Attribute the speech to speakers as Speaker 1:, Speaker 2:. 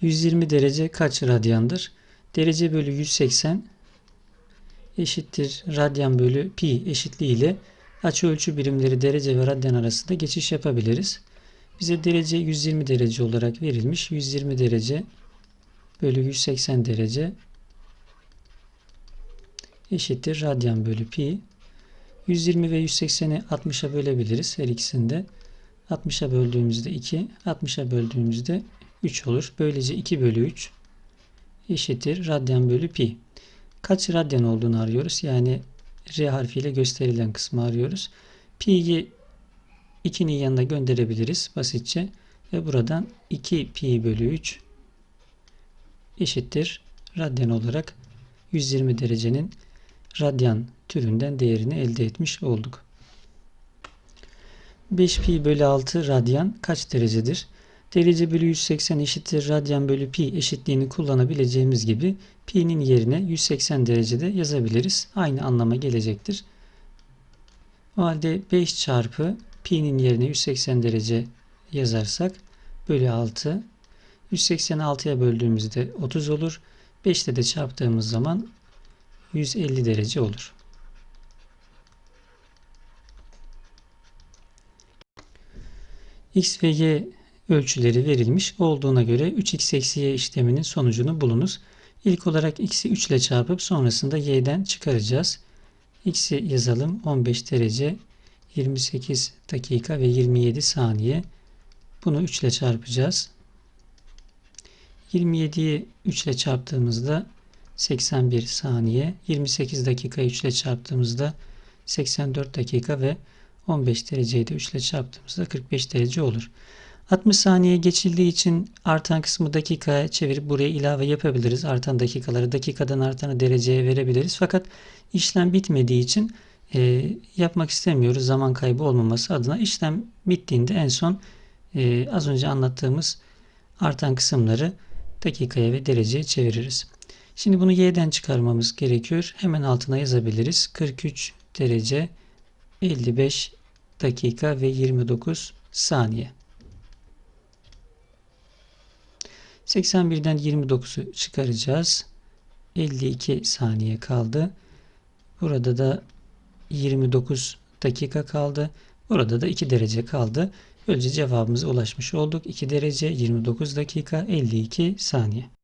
Speaker 1: 120 derece kaç radyandır? Derece bölü 180 eşittir radyan bölü pi eşitliği ile açı ölçü birimleri derece ve radyan arasında geçiş yapabiliriz. Bize derece 120 derece olarak verilmiş. 120 derece bölü 180 derece eşittir radyan bölü pi. 120 ve 180'i 60'a bölebiliriz her ikisinde. 60'a böldüğümüzde 2, 60'a böldüğümüzde 3 olur. Böylece 2 bölü 3 eşittir radyan bölü pi. Kaç radyan olduğunu arıyoruz. Yani R harfiyle gösterilen kısmı arıyoruz. Pi'yi 2'nin yanına gönderebiliriz basitçe. Ve buradan 2 pi bölü 3 eşittir radyan olarak 120 derecenin radyan türünden değerini elde etmiş olduk. 5 pi bölü 6 radyan kaç derecedir? Derece bölü 180 eşittir radyan bölü pi eşitliğini kullanabileceğimiz gibi pi'nin yerine 180 derecede yazabiliriz. Aynı anlama gelecektir. O halde 5 çarpı pi'nin yerine 180 derece yazarsak bölü 6 186'ya böldüğümüzde 30 olur. 5'te de çarptığımız zaman 150 derece olur. X ve Y ölçüleri verilmiş olduğuna göre 3x eksi y işleminin sonucunu bulunuz. İlk olarak x'i 3 ile çarpıp sonrasında y'den çıkaracağız. x'i yazalım 15 derece 28 dakika ve 27 saniye. Bunu 3 ile çarpacağız. 27'yi 3 ile çarptığımızda 81 saniye. 28 dakika 3 ile çarptığımızda 84 dakika ve 15 dereceyi de 3 ile çarptığımızda 45 derece olur. 60 saniye geçildiği için artan kısmı dakikaya çevirip buraya ilave yapabiliriz. Artan dakikaları dakikadan artanı dereceye verebiliriz. Fakat işlem bitmediği için e, yapmak istemiyoruz. Zaman kaybı olmaması adına işlem bittiğinde en son e, az önce anlattığımız artan kısımları dakikaya ve dereceye çeviririz. Şimdi bunu y'den çıkarmamız gerekiyor. Hemen altına yazabiliriz. 43 derece 55 dakika ve 29 saniye. 81'den 29'u çıkaracağız. 52 saniye kaldı. Burada da 29 dakika kaldı. Burada da 2 derece kaldı. Böylece cevabımıza ulaşmış olduk. 2 derece 29 dakika 52 saniye.